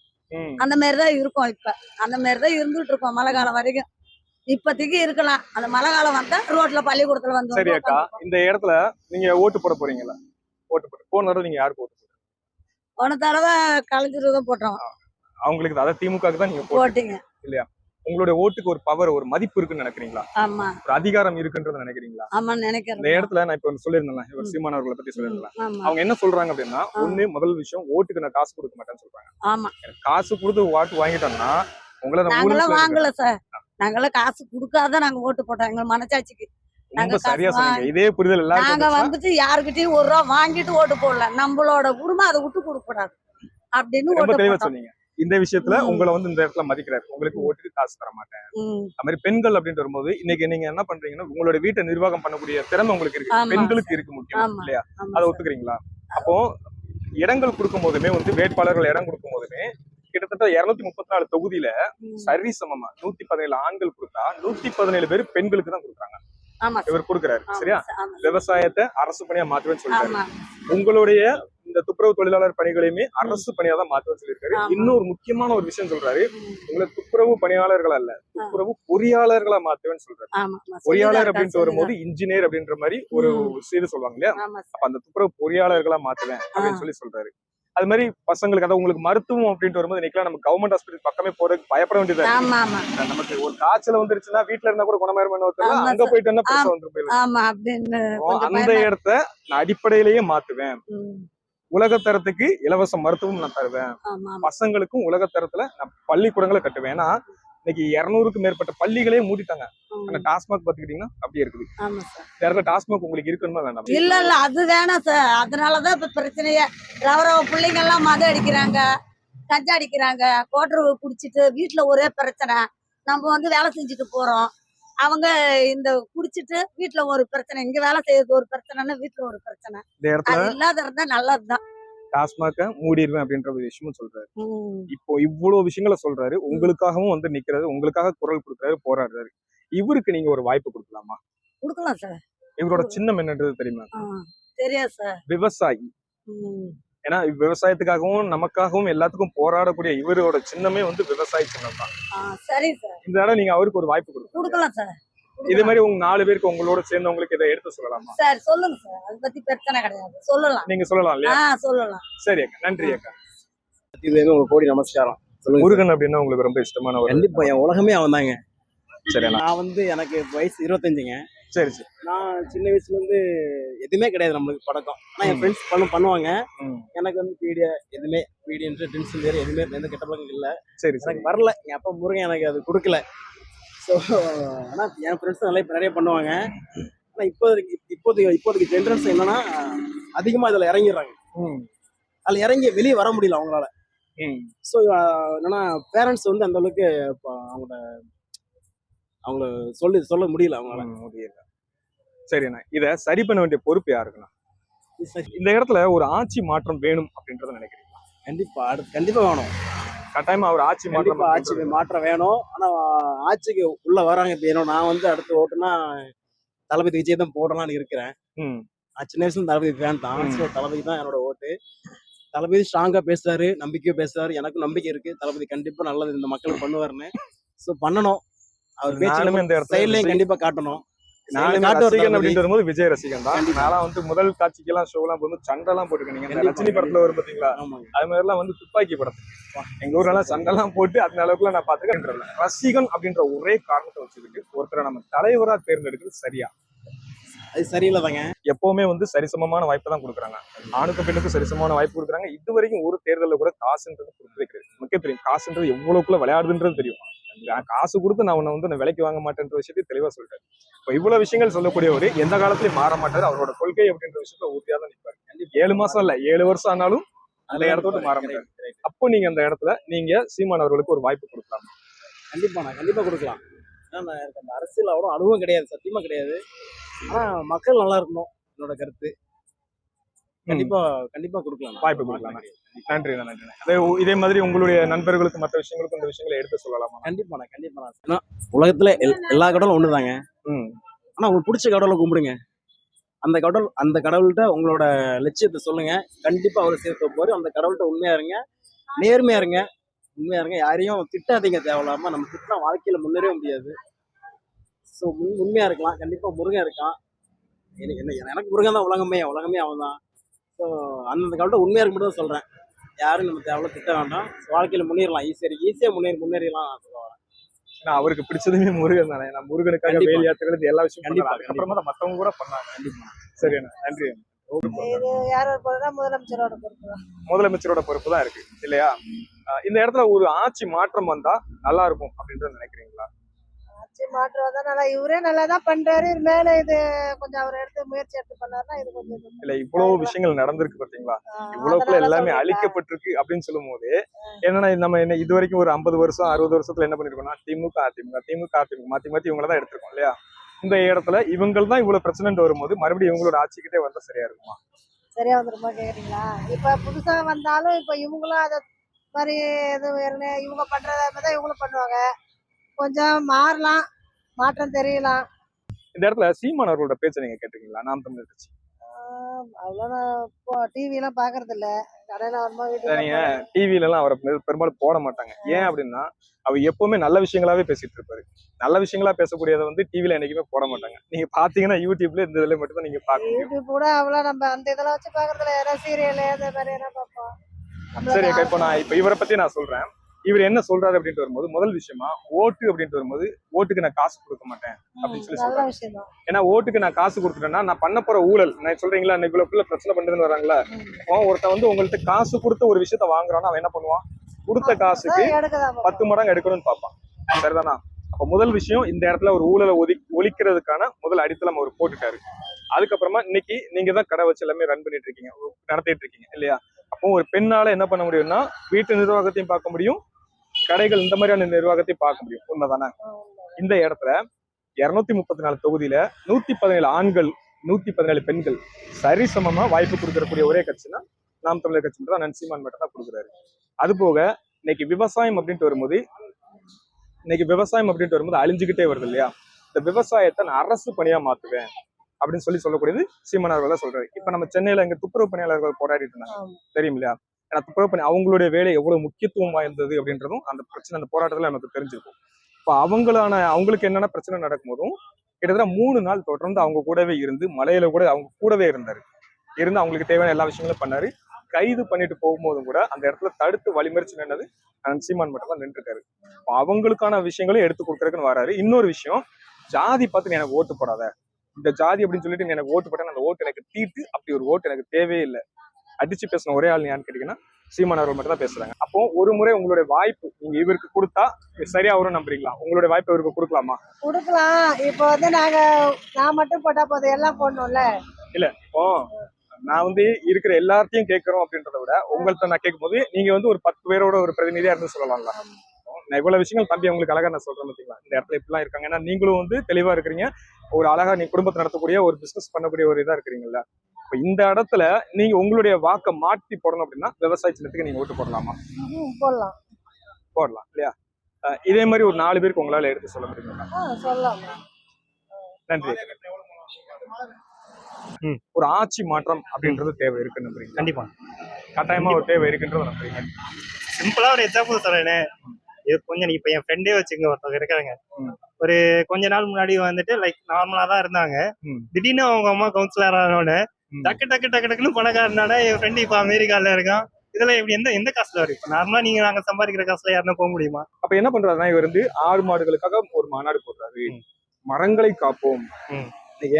அந்த மாதிரி தான் இருக்கோம் இப்ப. அந்த மாதிரி தான் இருந்துட்டு இருக்கோம் மழை காலம் வரைக்கும். இப்போதைக்கு இருக்கலாம். அந்த மழை காலம் வந்தா ரோட்ல பள்ளிக்கூடத்துல வந்து சரி அக்கா. இந்த இடத்துல நீங்க ஓட்டு போட போறீங்களா? ஓட்டு போட போன தடவை நீங்க யாருக்கு ஓட்டு போட்டீங்க? போன தடவை கலைஞர் தான் போட்டோம். அவங்களுக்கு அதாவது திமுகவுக்கு தான் நீங்க போட்டீங்க. போட்டீங்க உங்களுடைய ஓட்டுக்கு ஒரு பவர் ஒரு மதிப்பு இருக்குன்னு நினைக்கிறீங்களா? ஆமா. ஒரு அதிகாரம் இருக்குன்றத நினைக்கிறீங்களா? ஆமா இந்த நினைக்கிறேன் இடத்துல நான் இப்ப சொல்லியிருந்தேன் இவர். சீமான் அவர்களை பத்தி சொல்லியிருந்தேன் அவங்க என்ன சொல்றாங்க அப்படின்னா. ஒண்ணு முதல் விஷயம் ஓட்டுக்கு நான் காசு கொடுக்க மாட்டேன்னு சொல்றாங்க. ஆமா. காசு கொடுத்து ஓட்டு வாங்கிட்டோம்னா உங்களை நாங்களாம். வாங்கல சார். நாங்களாம் காசு கொடுக்காதான் நாங்க ஓட்டு போட்டோம். எங்க மனசாட்சிக்கு ரொம்ப நாங்க சரியா சொன்னீங்க. இதே புரிதல் நாங்க எல்லாருக்கும் வந்துட்டு யாருக்கிட்டயும் ஒரு ரூபா வாங்கிட்டு ஓட்டு போடல. நம்மளோட உரிமை அதை விட்டு கொடுக்க கூடாது. அப்படின்னு ரொம்ப தெளிவா சொன்னீங்க. இந்த விஷயத்துல. உங்களை வந்து இந்த இடத்துல மதிக்கிறாரு உங்களுக்கு ஓட்டுக்கு காசு தர மாட்டேன் அது மாதிரி பெண்கள் அப்படின்ட்டு வரும்போது இன்னைக்கு நீங்க என்ன பண்றீங்கன்னா உங்களோட வீட்டை நிர்வாகம் பண்ணக்கூடிய திறமை உங்களுக்கு இருக்கு. பெண்களுக்கு இருக்கு முக்கியம். இல்லையா அதை. ஒத்துக்கிறீங்களா அப்போ இடங்கள் கொடுக்கும் போதுமே வந்து வேட்பாளர்கள் இடம் கொடுக்கும் போதுமே கிட்டத்தட்ட இருநூத்தி முப்பத்தி நாலு தொகுதியில. சரி சமமா நூத்தி பதினேழு ஆண்கள் கொடுத்தா நூத்தி பதினேழு பேர் பெண்களுக்கு தான் கொடுக்குறாங்க. இவர் கொடுக்குறாரு சரியா. விவசாயத்தை அரசு பணியா மாற்றுவேன்னு சொல்லிட்டாரு உங்களுடைய இந்த துப்புரவு தொழிலாளர் பணிகளையுமே அரசு பணியா தான் மாற்றுவேன்னு சொல்லியிருக்காரு. இன்னொரு முக்கியமான ஒரு விஷயம் சொல்றாரு. உங்களை துப்புரவு பணியாளர்கள் அல்ல துப்புரவு பொறியாளர்களா மாத்துவேன்னு சொல்றாரு. பொறியாளர் அப்படின்ட்டு வரும்போது இன்ஜினியர் அப்படின்ற மாதிரி ஒரு செய்தி சொல்லுவாங்க இல்லையா. அப்ப அந்த துப்புரவு பொறியாளர்களா மாத்துவேன் அப்படின்னு சொல்லி சொல்றாரு. அது மாதிரி பசங்களுக்கு அதாவது உங்களுக்கு மருத்துவம் அப்படின்ட்டு வரும்போது இன்னைக்கு நம்ம கவர்மெண்ட் ஹாஸ்பிட்டல் பக்கமே போறதுக்கு பயப்பட வேண்டியதா நமக்கு ஒரு காய்ச்சல் வந்துருச்சுன்னா வீட்டுல இருந்தா கூட குணமாயிரம் ஒருத்தர் அங்க. போயிட்டு கொஞ்சம் அந்த இடத்த நான் அடிப்படையிலேயே மாத்துவேன் ம். உலக தரத்துக்கு இலவச மருத்துவம் நான் தருவேன். பசங்களுக்கும் உலக தரத்துல நான் பள்ளிக்கூடங்களை கட்டுவேன். ஏன்னா இன்னைக்கு இருநூறுக்கும் மேற்பட்ட பள்ளிகளே மூடிட்டாங்க. ஆனா. டாஸ்மாக் பாத்துக்கிட்டீங்கன்னா அப்படியே இருக்குது. இடத்துல டாஸ்மாக் உங்களுக்கு இருக்கணுமா வேண்டாம்? இல்ல இல்ல அது வேணாம் சார் அதனாலதான் இப்ப பிரச்சனையே. ரவரவ பிள்ளைங்க எல்லாம் மது அடிக்கிறாங்க கஞ்சா அடிக்கிறாங்க கோட்டர் குடிச்சிட்டு வீட்டுல ஒரே பிரச்சனை. நம்ம வந்து வேலை செஞ்சுட்டு போறோம். அவங்க இந்த குடிச்சிட்டு வீட்டுல ஒரு பிரச்சனை இங்க வேலை செய்யறது ஒரு பிரச்சனைன்னா வீட்டுல ஒரு பிரச்சனை. இந்த இடத்துல அது இல்லாத இருந்தா நல்லதுதான். டாஸ்மாக மூடிடுவேன் அப்படின்ற ஒரு விஷயமும் சொல்றாரு. இப்போ இவ்வளவு விஷயங்களை சொல்றாரு. உங்களுக்காகவும் வந்து நிக்கிறாரு. உங்களுக்காக குரல் கொடுக்குறாரு போராடுறாரு. இவருக்கு நீங்க ஒரு வாய்ப்பு கொடுக்கலாமா? கொடுக்கலாம் சார். இவரோட சின்னம் என்னன்றது தெரியுமா? தெரியாது சார். விவசாயி. ஏன்னா விவசாயத்துக்காகவும் நமக்காகவும் எல்லாத்துக்கும் போராடக்கூடிய இவரோட சின்னமே வந்து விவசாய சின்னம் தான். சரி சார் இந்த இடம் நீங்க அவருக்கு ஒரு வாய்ப்பு கொடுக்கணும் கொடுக்கலாம் சார் இதே மாதிரி உங்க நாலு பேருக்கு உங்களோட சேர்ந்தவங்களுக்கு இதை எடுத்து சொல்லலாமா? சார் சொல்லுங்க சார் அதை பத்தி பிரச்சனை கிடையாது. சொல்லலாம். நீங்க சொல்லலாம் இல்லையா? சொல்லலாம். சரி அக்கா. நன்றி அக்கா. உங்களுக்கு கோடி நமஸ்காரம். முருகன் அப்படின்னா உங்களுக்கு ரொம்ப இஷ்டமான ஒரு கண்டிப்பா என் உலகமே அவன் தாங்க சரி. நான் வந்து எனக்கு வயசு இருபத்தஞ்சுங்க. சரி சரி. நான் சின்ன வயசுல இருந்து எதுவுமே கிடையாது நம்மளுக்கு பழக்கம். ஆனா என். ஃப்ரெண்ட்ஸ் பண்ண பண்ணுவாங்க. எனக்கு வந்து பீடியா எதுவுமே பீடியன்ட்டு டென்ஷன் வேறு எதுவுமே எந்த கெட்ட பழக்கம் இல்லை. சரி சரி. எனக்கு வரல. என் அப்பா முருகன் எனக்கு அது கொடுக்கல. ஸோ ஆனால் என் ஃப்ரெண்ட்ஸ் நல்லா இப்போ நிறைய பண்ணுவாங்க. ஆனால் இப்போதைக்கு இப்போதைக்கு இப்போதைக்கு ஜென்ரேஷன் என்னன்னா அதிகமாக இதில் இறங்கிடுறாங்க. அதில் இறங்கி வெளியே வர முடியல அவங்களால. ஸோ என்னன்னா பேரண்ட்ஸ் வந்து அந்த அளவுக்கு அவங்களோட அவங்கள சொல்லி சொல்ல முடியல அவங்களால. முடியல. சரிண்ணா. இத சரி பண்ண வேண்டிய பொறுப்பு யாருக்குண்ணா? இந்த இடத்துல ஒரு ஆட்சி மாற்றம் வேணும் அப்படின்றத நினைக்கிறீங்களா? கண்டிப்பா அடுத்து கண்டிப்பா வேணும். கட்டாயமா அவர் ஆட்சி மாற்றம் ஆட்சி மாற்றம் வேணும். ஆனா ஆட்சிக்கு உள்ள வராங்க ஏன்னா நான் வந்து அடுத்து ஓட்டுனா தளபதி விஜய் தான் போடலாம்னு இருக்கிறேன். நான் சின்ன வயசுல தளபதி ஃபேன் தான். தளபதி தான் என்னோட ஓட்டு. தளபதி ஸ்ட்ராங்கா பேசுறாரு நம்பிக்கையா பேசுறாரு. எனக்கும் நம்பிக்கை இருக்கு. தளபதி கண்டிப்பா நல்லது இந்த மக்களுக்கு பண்ணுவாருன்னு. ஸோ பண்ணணும். அவர் இந்த பேச்சு செயலையும் விஜய்- கண்டிப்பா காட்டணும். நானுமே காட்டுவார் ரசிகன் வரும்போது விஜய் ரசிகன் தான். நான்லாம் வந்து முதல் காட்சிக்கெல்லாம் ஷோலாம் போகும்போது சண்டைலாம் போட்டுருக்கேன். நீங்க ரஜினி படத்துல வரும் பாத்தீங்களா? அது மாதிரிலாம் வந்து துப்பாக்கி படத்துக்கு எங்க ஊர்ல சண்டைலாம் போட்டு அந்த அளவுக்குலாம் நான் பாத்துக்கிறேன் ரசிகன் அப்படின்ற ஒரே காரணத்தை வச்சுக்கிட்டு ஒருத்தரை நம்ம தலைவரா தேர்ந்தெடுக்கிறது சரியா. அது சரியில்லை தாங்க எப்பவுமே வந்து சரிசமமான வாய்ப்பு தான் கொடுக்குறாங்க. ஆணுக்கும் பெண்ணுக்கும் சரிசமமான வாய்ப்பு கொடுக்குறாங்க. இது வரைக்கும் ஒரு தேர்தலில் கூட காசுன்றது கொடுத்ததே கிடையாது. நமக்கே தெரியும் காசுன்றது எவ்வளவுக்குள்ள விளையாடுதுன்றது தெரியும். நான் காசு கொடுத்து நான் உன்னை வந்து நான் விலைக்கு வாங்க மாட்டேன்ற விஷயத்தை தெளிவா சொல்லிட்டாரு. இப்போ இவ்வளவு விஷயங்கள் சொல்லக்கூடியவர் எந்த காலத்திலயும் மாற மாட்டாரு. அவரோட கொள்கை அப்படின்ற விஷயத்த உறுதியா தான் நிற்பாரு ஏழு மாசம் இல்ல ஏழு வருஷம் ஆனாலும் அந்த இடத்தோட மாற முடியாது அப்போ நீங்க அந்த இடத்துல நீங்க சீமான் அவர்களுக்கு ஒரு வாய்ப்பு கொடுக்கலாம். கண்டிப்பா நான் கண்டிப்பா கொடுக்கலாம். ஏன்னா நான் எனக்கு அந்த அரசியல் அவ்வளோ அனுபவம் கிடையாது சத்தியமா கிடையாது. ஆனா மக்கள் நல்லா இருக்கணும் என்னோட கருத்து. கண்டிப்பா கண்டிப்பா கொடுக்கலாம். வாய்ப்பு கொடுக்கலாம். நன்றி. நன்றி அதே இதே மாதிரி உங்களுடைய நண்பர்களுக்கு மற்ற விஷயங்களுக்கும் இந்த விஷயங்களை எடுத்து சொல்லலாமா? கண்டிப்பா கண்டிப்பா நான் ஏன்னா உலகத்துல எல்- எல்லா கடவுளும் ஒண்ணுதாங்க. ம். ஆனா உங்களுக்கு பிடிச்ச கடவுளை கும்பிடுங்க. அந்த கடவுள் அந்த கடவுள்கிட்ட உங்களோட லட்சியத்தை சொல்லுங்க. கண்டிப்பா அவர் சேர்த்து வைப்பாரு. அந்த கடவுள்கிட்ட உண்மையா இருங்க. நேர்மையா இருங்க. உண்மையா இருங்க. யாரையும் திட்டாதீங்க தேவையில்லாம. நம்ம திட்டினா வாழ்க்கையில முன்னேறவே முடியாது. ஸோ உண்மையா இருக்கலாம். கண்டிப்பா முருகன் இருக்கான். எனக்கு என்ன எனக்கு முருகன் தான் உலகமே. உலகமே அவன் தான். ஸோ அந்தந்த கடவுள்கிட்ட உண்மையா இருக்க மட்டும் தான் சொல்றேன். யாரும் நம்ம தேவையில்ல திட்ட வேண்டாம். வாழ்க்கையில முன்னேறலாம். ஈஸியாக ஈஸியாக முன்னேறி முன்னேறிடலாம் நான் சொல்ல வரேன். ஏன்னா அவருக்கு பிடிச்சதுமே முருகன் தானே. நான் முருகனுக்காக கண்டிப்பா. வேலி யாத்திரை எல்லா விஷயம் கண்டிப்பா, கண்டிப்பா. அதுக்கப்புறமா தான் மத்தவங்க கூட பண்ணாங்க. சரி அண்ணா. நன்றி முதலமைச்சரோட பொறுப்பு தான். முதலமைச்சரோட பொறுப்பு தான் இருக்கு. இல்லையா? இந்த இடத்துல ஒரு ஆட்சி மாற்றம் வந்தா நல்லா இருக்கும் அப்படின்றது நினைக்கிறீங்களா? ஆட்சி மாற்றம் தான் நல்லா இவரே நல்லா தான் பண்றாரு. மேல இது கொஞ்சம் அவர் எடுத்து முயற்சி எடுத்து பண்ணாருன்னா இது கொஞ்சம் இல்ல இவ்வளவு விஷயங்கள் நடந்திருக்கு பாத்தீங்களா? இவ்வளவுக்குள்ள எல்லாமே. அழிக்கப்பட்டிருக்கு அப்படின்னு சொல்லும் போது என்னன்னா நம்ம என்ன இது வரைக்கும் ஒரு ஐம்பது வருஷம் அறுபது வருஷத்துல என்ன பண்ணிருக்கோம்னா திமுக அதிமுக திமுக அதிமுக மாத்தி மாத்தி இவங்கள தான் எடுத்திருக்கோம் இல்லையா? இந்த இடத்துல இவங்க தான் இவ்வளவு பிரச்சனை வரும்போது மறுபடியும் இவங்களோட ஆட்சிக்கிட்டே வந்தா சரியா இருக்குமா? சரியா வந்துருமா கேக்குறீங்களா? இப்ப புதுசா வந்தாலும் இப்ப இவங்களும் அத மாதிரி எது வேறுனே இவங்க பண்றத தான் இவங்களும் பண்ணுவாங்க. கொஞ்சம் மாறலாம். மாற்றம் தெரியலாம். இந்த இடத்துல சீமான் அவர்களோட பேச்சை நீங்க கேட்டிருக்கீங்களா? நாம் தமிழர் கட்சி. அவ்வளோ நான் இப்போ டிவி எல்லாம் பாக்குறது இல்ல கடையில வரும்போது நீங்க வீட்டுக்கு டிவில எல்லாம் அவரை பெரு- பெரும்பாலும் போட மாட்டாங்க. ஏன் அப்படின்னா அவர் எப்பவுமே நல்ல விஷயங்களாவே பேசிட்டு இருப்பாரு. நல்ல விஷயங்களா பேசக்கூடியதை வந்து டிவில என்னைக்குமே போட மாட்டாங்க. நீங்க பாத்தீங்கன்னா யூடியூப்ல இந்த இதுல மட்டும் தான் நீங்க முடியும் யூடியூப் கூட அவ்வளோ நம்ம அந்த இதெல்லாம் வச்சு பாக்குறது இல்ல யாராவது சீரியல் இந்த மாதிரி எல்லாம் பார்ப்போம். சரி இப்போ நான் இப்ப இவரை பத்தி நான் சொல்றேன். இவர் என்ன சொல்றாரு அப்படின்ட்டு வரும்போது முதல் விஷயமா ஓட்டு அப்படின்ட்டு வரும்போது ஓட்டுக்கு நான் காசு கொடுக்க மாட்டேன் அப்படின்னு சொல்லி தான். ஏன்னா ஓட்டுக்கு நான் காசு கொடுத்துட்டேன்னா நான் பண்ண போற ஊழல் நான் சொல்றீங்களா இவ்வளவு பிரச்சனை பண்றதுன்னு வராங்களா? அவன் ஒருத்தன் வந்து உங்கள்ட்ட காசு கொடுத்த ஒரு விஷயத்த வாங்குறான்னா அவன் என்ன பண்ணுவான்? கொடுத்த காசுக்கு பத்து மடங்கு எடுக்கணும்னு பார்ப்பான். சரிதானா? அப்ப முதல் விஷயம் இந்த இடத்துல ஒரு ஊழலை ஒதி ஒழிக்கிறதுக்கான முதல் அடித்தளம் அவர் போட்டுட்டாரு. அதுக்கப்புறமா இன்னைக்கு நீங்க தான் கடை வச்சு எல்லாமே ரன் பண்ணிட்டு இருக்கீங்க. நடத்திட்டு இருக்கீங்க இல்லையா? அப்போ ஒரு பெண்ணால என்ன பண்ண முடியும்னா வீட்டு நிர்வாகத்தையும் பார்க்க முடியும். கடைகள் இந்த மாதிரியான நிர்வாகத்தையும் பார்க்க முடியும். உண்மைதானே இந்த இடத்துல இருநூத்தி முப்பத்தி நாலு தொகுதியில நூத்தி பதினேழு ஆண்கள் நூத்தி பதினேழு பெண்கள் சரிசமமா வாய்ப்பு கொடுக்கறக்கூடிய ஒரே கட்சினா நாம் தமிழர் கட்சி மட்டும் தான் நன்சிமான் மட்டும் தான் கொடுக்குறாரு. அது போக இன்னைக்கு விவசாயம் அப்படின்ட்டு வரும்போது இன்னைக்கு விவசாயம் அப்படின்ட்டு வரும்போது அழிஞ்சுக்கிட்டே வருது இல்லையா? இந்த விவசாயத்தை நான் அரசு பணியா மாத்துவேன் அப்படின்னு சொல்லி சொல்லக்கூடியது சீமனார்கள் தான் சொல்றாரு. இப்ப நம்ம சென்னையில இங்க துப்புரவு பணியாளர்கள் போராடிட்டு இருந்தாங்க. தெரியும் இல்லையா ஏன்னா துப்புரவு பண்ணி அவங்களுடைய வேலை எவ்வளவு முக்கியத்துவம் வாய்ந்தது அப்படின்றதும் அந்த பிரச்சனை அந்த போராட்டத்துல நமக்கு தெரிஞ்சிருக்கும். இப்போ அவங்களான அவங்களுக்கு என்னென்ன பிரச்சனை நடக்கும்போதும் கிட்டத்தட்ட மூணு நாள் தொடர்ந்து அவங்க கூடவே இருந்து மலையில கூட அவங்க கூடவே இருந்தாரு. இருந்து அவங்களுக்கு தேவையான எல்லா விஷயங்களும் பண்ணாரு. கைது பண்ணிட்டு போகும்போதும் கூட அந்த இடத்துல தடுத்து வழிமறிச்சு நின்னது சீமான் மட்டும் தான் நின்றுருக்காரு அப்ப அவங்களுக்கான விஷயங்களும் எடுத்து கொடுக்குறதுக்குன்னு வராரு. இன்னொரு விஷயம் ஜாதி பார்த்து நீ எனக்கு ஓட்டு போடாத. இந்த ஜாதி அப்படின்னு சொல்லிட்டு நீ எனக்கு ஓட்டு போட்டேன் அந்த ஓட்டு எனக்கு தீட்டு அப்படி ஒரு ஓட்டு எனக்கு தேவையே இல்லை. அடிச்சு பேசின ஒரே ஆள் யான்னு கேட்டீங்கன்னா சீமான் அவர்கள் மட்டும் தான் பேசுறாங்க. அப்போ ஒரு முறை உங்களுடைய வாய்ப்பு நீங்க இவருக்கு கொடுத்தா சரியா வரும் நம்புறீங்களா? உங்களுடைய வாய்ப்பு இவருக்கு கொடுக்கலாமா? கொடுக்கலாம். இப்போ வந்து நாங்க நான் மட்டும் போட்டா போதும். எல்லாம் போடணும்ல. இப்போ நான் வந்து இருக்கிற எல்லாத்தையும் கேட்கறோம் அப்படின்றத விட உங்கள்ட்ட நான் கேட்கும்போது நீங்க வந்து ஒரு பத்து பேரோட ஒரு பிரதிநிதியா இருந்து சொல்லலாம்ல. நான் இவ்வளவு விஷயங்கள் தம்பி உங்களுக்கு அழகா நான் சொல்றேன் பாத்தீங்களா? இந்த இடத்துல இப்படிலாம் இருக்காங்க. ஏன்னா நீங்களும் வந்து தெளிவா இருக்கிறீங்க. ஒரு அழகா நீ குடும்பத்தை நடத்தக்கூடிய ஒரு பிசினஸ் பண்ணக்கூடிய ஒரு இதா இருக்கிறீங்கல்ல. இப்ப இந்த இடத்துல நீங்க உங்களுடைய வாக்கை மாற்றி போடணும் அப்படின்னா விவசாய சின்னத்துக்கு நீங்க ஓட்டு போடலாமா? போடலாம். போடலாம் இல்லையா? இதே மாதிரி ஒரு நாலு பேருக்கு உங்களால எடுத்து சொல்ல முடியுங்களா சொல்லலாம். நன்றி. ஒரு ஆட்சி மாற்றம் அப்படின்றது தேவை இருக்குன்னு நம்புறீங்க கண்டிப்பா. கட்டாயமா ஒரு தேவை இருக்குன்றது நம்புறீங்க. சிம்பிளா ஒரு எக்ஸாம்பிள் சொல்றேனே இது கொஞ்சம் இப்ப என் ஃப்ரெண்டே வச்சுங்க ஒருத்தவங்க இருக்காங்க. ஒரு கொஞ்ச நாள் முன்னாடி வந்துட்டு லைக் நார்மலா தான் இருந்தாங்க. திடீர்னு அவங்க அம்மா கவுன்சிலர் ஆனோட. டக்கு டக்கு டக்கு டக்குன்னு பணக்காரனால என் ஃப்ரெண்டு இப்ப அமெரிக்கால இருக்கான். இதெல்லாம் எப்படி எந்த எந்த காசுல வரும்? இப்ப நார்மலா நீங்க நாங்க சம்பாதிக்கிற காசுல யாருன்னா போக முடியுமா? அப்ப என்ன பண்றாருன்னா இவர் வந்து ஆடு மாடுகளுக்காக ஒரு மாநாடு போடுறாரு. மரங்களை காப்போம்.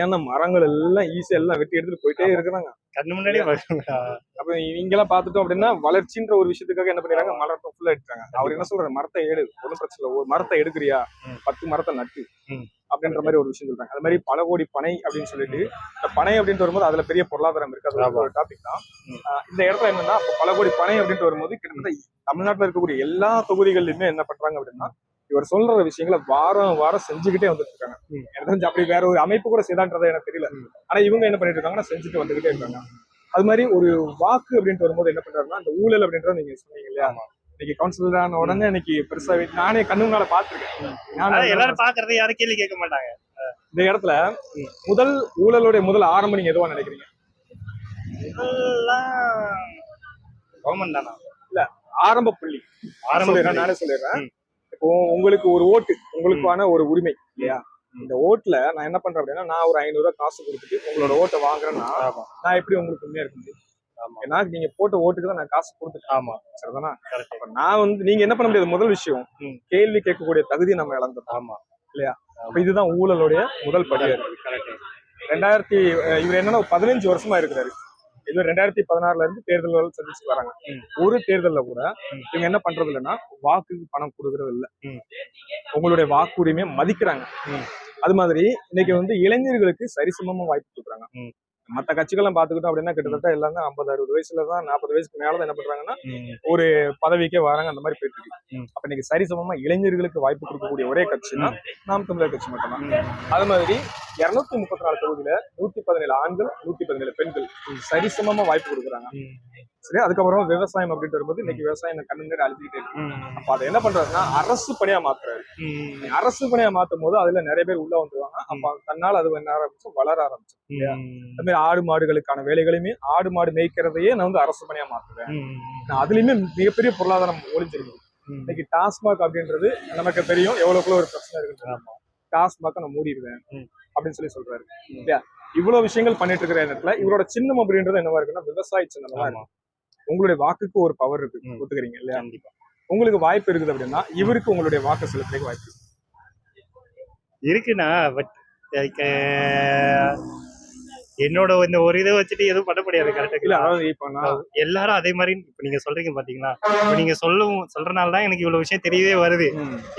ஏன்னா மரங்கள் எல்லாம் ஈஸியா எல்லாம் வெட்டி எடுத்துட்டு போயிட்டே இருக்கிறாங்க. கண்ணு முன்னாடியே வருவாங்க. அப்ப இங்கெல்லாம் பார்த்துட்டோம் அப்படின்னா வளர்ச்சின்ற ஒரு விஷயத்துக்காக என்ன பண்ணிடுறாங்க? மரத்தை ஃபுல்லா எடுத்தாங்க அவர் என்ன சொல்றாரு? மரத்தை எடு. ஒன்றும் பிரச்சனை இல்லை. ஒரு மரத்தை எடுக்கிறியா. பத்து மரத்தை நட்டு. அப்படின்ற மாதிரி ஒரு விஷயம் சொல்றாங்க. அது மாதிரி பல கோடி பனை அப்படின்னு சொல்லிட்டு இந்த பனை அப்படின்ட்டு வரும்போது அதுல பெரிய பொருளாதாரம் இருக்கு. அது ஒரு டாபிக் தான். இந்த இடத்துல என்னன்னா பல கோடி பனை அப்படின்ட்டு வரும்போது கிட்டத்தட்ட தமிழ்நாட்டுல இருக்கக்கூடிய எல்லா தொகுதிகள்லயுமே என்ன பண்றாங்க அப்படின்னா இவர் சொல்ற விஷயங்களை வாரம் வாரம் செஞ்சுக்கிட்டே வந்துட்டு இருக்காங்க. ம். எனக்கு தெரிஞ்சு அப்படி வேற ஒரு அமைப்பு கூட செய்தான்றதை எனக்கு தெரியல. ஆனா இவங்க என்ன பண்ணிட்டு இருக்காங்கன்னா செஞ்சுட்டு வந்துகிட்டே இருக்காங்க. அது மாதிரி ஒரு வாக்கு அப்படின்ட்டு வரும்போது என்ன பண்றாருன்னா அந்த ஊழல் அப்படின்றத நீங்க சொன்னீங்க இல்லையா? இன்னைக்கு கவுன்சிலர் ஆன உடனே இன்னைக்கு பெருசா நானே கண்ணு முன்னால பாத்துருக்கேன் எல்லாரும் பாக்குறது யாரும் கேள்வி கேட்க மாட்டாங்க. இந்த இடத்துல முதல் ஊழலுடைய முதல் ஆரம்பம் நீங்க எதுவா நினைக்கிறீங்க? கவர்மெண்ட் தானா? ஆரம்ப புள்ளி. ஆரம்ப. நானே சொல்லிடுறேன். இப்போ உங்களுக்கு ஒரு ஓட்டு உங்களுக்கான ஒரு உரிமை இல்லையா? இந்த ஓட்டுல நான் என்ன பண்றேன் அப்படின்னா நான் ஒரு ஐநூறு ரூபாய் காசு கொடுத்துட்டு உங்களோட ஓட்டை வாங்குறேன்னா நான் எப்படி உங்களுக்கு உண்மையா இருக்க முடியும் ஏன்னா நீங்க போட்ட ஓட்டுக்கு தான் நான் காசு கொடுத்துட்டேன். ஆமா. சரிதானா? கரெக்ட். நான் வந்து நீங்க என்ன பண்ண முடியாது? முதல் விஷயம். கேள்வி கேட்கக்கூடிய தகுதி நம்ம இழந்துட்டோம் ஆமா. அப்ப இதுதான் ஊழலுடைய முதல் கரெக்ட். ரெண்டாயிரத்தி இவர் என்னன்னா பதினஞ்சு வருஷமா இருக்கிறாரு. இது ரெண்டாயிரத்தி பதினாறுல இருந்து தேர்தல்கள் சந்திச்சு வராங்க. ஒரு தேர்தல்ல கூட. இவங்க என்ன பண்றது இல்லைன்னா வாக்குக்கு பணம் கொடுக்கறது இல்ல. உங்களுடைய வாக்குரிமையை மதிக்கிறாங்க. அது மாதிரி இன்னைக்கு வந்து இளைஞர்களுக்கு சரிசமமா வாய்ப்பு கொடுக்குறாங்க. மத்த கட்சிகள்லாம் பாத்துக்கிட்டோம் அப்படின்னா கிட்டத்தட்ட எல்லாமே ஐம்பது அறுபது வயசுல தான் நாற்பது வயசுக்கு மேலதான் என்ன பண்றாங்கன்னா பதவிக்கே வராங்க அந்த மாதிரி போயிட்டு இருக்கு. அப்ப இன்னைக்கு சரிசமமா இளைஞர்களுக்கு வாய்ப்பு கொடுக்கக்கூடிய ஒரே கட்சினா நாம் தமிழர் கட்சி மட்டும்தான் அது மாதிரி இருநூத்தி முப்பத்தி நாலு தொகுதியில நூத்தி பதினேழு ஆண்கள் நூத்தி பதினேழு பெண்கள். சரிசமமா வாய்ப்பு கொடுக்குறாங்க. சரி அதுக்கப்புறம் விவசாயம் அப்படின்ட்டு வரும்போது இன்னைக்கு விவசாயம் கண்ணு நேரம் அழிஞ்சுக்கிட்டே இருக்கு. அப்ப அதை என்ன பண்றாருன்னா அரசு பணியா மாத்துறாரு. அரசு பணியா மாத்தும் போது அதுல நிறைய பேர் உள்ள வந்துருவாங்க. அப்ப தன்னால அது என்ன ஆரம்பிச்சு வளர ஆரம்பிச்சு. அது மாதிரி ஆடு மாடுகளுக்கான வேலைகளையுமே ஆடு மாடு மேய்க்கிறதையே நான் வந்து அரசு பணியா மாத்துவேன். நான் அதுலயுமே மிகப்பெரிய பொருளாதாரம் ஒளிஞ்சிருக்கு இன்னைக்கு டாஸ்மாக் அப்படின்றது நமக்கு தெரியும் எவ்வளவுக்குள்ள ஒரு பிரச்சனை இருக்கு டாஸ்மாக் நான் மூடிடுவேன். அப்படின்னு சொல்லி சொல்றாரு. இல்லையா? இவ்வளவு விஷயங்கள் பண்ணிட்டு இருக்கிற இடத்துல இவரோட சின்னம் அப்படின்றது என்னவா இருக்குன்னா விவசாய சின்னமா இருக்கு. உங்களுடைய வாக்குக்கு ஒரு பவர் இருக்கு. ஒத்துக்கிறீங்க இல்லையா? கண்டிப்பா. உங்களுக்கு வாய்ப்பு இருக்குது அப்படின்னா இவருக்கு உங்களுடைய வாக்கு செலுத்துறதுக்கு வாய்ப்பு இருக்கு. இருக்குண்ணா பட் என்னோட இந்த ஒரு இதை வச்சுட்டு எதுவும் பண்ண முடியாது கரெக்டா எல்லாரும் அதே மாதிரி இப்ப நீங்க சொல்றீங்க பாத்தீங்களா? இப்ப நீங்க சொல்லும் சொல்றனால தான் எனக்கு இவ்வளவு விஷயம் தெரியவே வருது.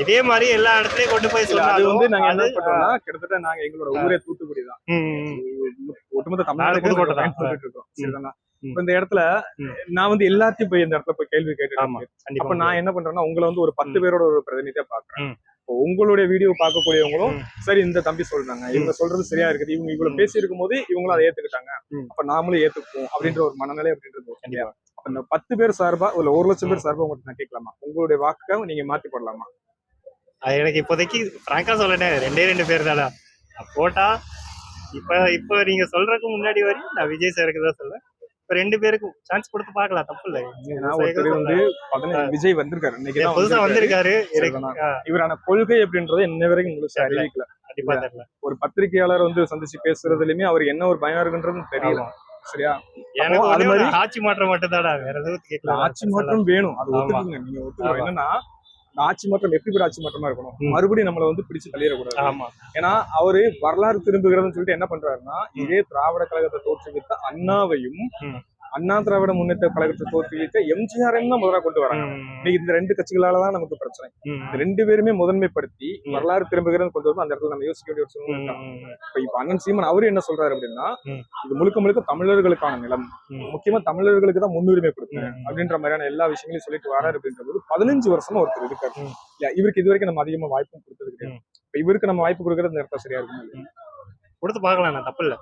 இதே மாதிரி எல்லா இடத்துலயும் கொண்டு போய் இல்ல, அது வந்து நாங்க என்ன சொன்னாலும் கிட்டத்தட்ட நாங்க எங்களோட ஊரே தூத்துக்குடி தான். ஒட்டுமொத்த தமிழ்நாடு புதுக்கோட்டை தான். இந்த இடத்துல. நான் வந்து எல்லாத்தையும் போய் இந்த இடத்துல போய் கேள்வி கேட்டு ஆமா அப்ப நான் என்ன பண்றேன்னா உங்களை வந்து ஒரு பத்து. பேரோட ஒரு பிரதிநிதியா பாக்குறேன் உங்களுடைய வீடியோ பார்க்கக்கூடியவங்களும். சரி இந்த தம்பி சொல்றாங்க. இவங்க சொல்றது சரியா இருக்குது. இவங்க இவ்வளவு. பேசி இருக்கும் போது இவங்களும் அதை ஏத்துக்கிட்டாங்க. அப்ப நாமளும் ஏத்துக்குவோம் அப்படின்ற ஒரு மனநிலை அப்படின்றது? கண்டிப்பா. அப்ப இந்த பத்து பேர் சார்பா இல்ல ஒரு லட்சம் பேர் சார்பா உங்கள்கிட்ட நான் கேட்கலாமா? உங்களுடைய வாக்கை நீங்க மாத்தி போடலாமா? அது எனக்கு இப்போதைக்கு ஃப்ராங்கா சொல்லட்டேன் ரெண்டே ரெண்டு பேர் தானா? போட்டா இப்ப இப்ப நீங்க சொல்றதுக்கு முன்னாடி வரையும் நான் விஜய் சாருக்கு தான் சொல்றேன் இப்ப ரெண்டு பேருக்கும் சான்ஸ் கொடுத்து பார்க்கலாம். தப்பு இல்லை. வந்து பதினஞ்சு விஜய் வந்திருக்காரு. இன்னைக்கு புதுசா வந்திருக்காரு. இவரான கொள்கை அப்படின்றது இன்ன வரைக்கும் முழுசா. அறிவிக்கல. கண்டிப்பா தெரியல ஒரு பத்திரிகையாளர் வந்து சந்திச்சு பேசுறதுலயுமே அவர் என்ன ஒரு பயம் இருக்குன்றது தெரியல. ஆமா. சரியா? எனக்கு அது மாதிரி- ஆட்சி மாற்றம் மட்டும் தாடா வேற எதுவும் ஆட்சி மாற்றம் வேணும். அது. ஒத்துக்குங்க. நீங்க ஒத்துக்கிறோம் ஆமா. என்னன்னா ஆட்சி மாற்றம் எப்படி ஆட்சி மாற்றமா இருக்கணும். மறுபடியும் நம்மள வந்து பிடிச்சு தள்ளிடக்கூடாது ஆமா ஏன்னா அவரு வரலாறு திரும்புகிறதுன்னு சொல்லிட்டு என்ன பண்றாருன்னா இதே திராவிட கழகத்தை தோற்றுவித்த அண்ணாவையும். அண்ணா திராவிட முன்னேற்ற கழகத்தை தோற்றுவித்த எம்ஜிஆரையும் தான் முதல்ல கொண்டு வராங்க. இன்னைக்கு இந்த ரெண்டு கட்சிகளால தான் நமக்கு பிரச்சனை. இந்த ரெண்டு பேருமே முதன்மைப்படுத்தி. வரலாறு திரும்புகிறது கொண்டு வரும் அந்த இடத்துல நம்ம யோசிக்க வேண்டிய ஒரு சூழ்நிலை இப்ப இப்ப அண்ணன் சீமன் அவரு என்ன சொல்றாரு அப்படின்னா. இது முழுக்க முழுக்க தமிழர்களுக்கான நிலம். முக்கியமா தமிழர்களுக்கு தான் முன்னுரிமை ம். அப்படின்ற மாதிரியான எல்லா விஷயங்களையும் சொல்லிட்டு வராரு அப்படின்றது பதினஞ்சு வருஷமா ஒருத்தர் இருக்காரு. இல்ல, இவருக்கு இது வரைக்கும் நம்ம அதிகமா வாய்ப்பும் கொடுத்தது கிடையாது. இப்ப இவருக்கு நம்ம வாய்ப்பு கொடுக்கறது இந்த இடத்துல சரியா இருக்கும்? கொடுத்து பார்க்கலாம் நான் தப்பு இல்லை.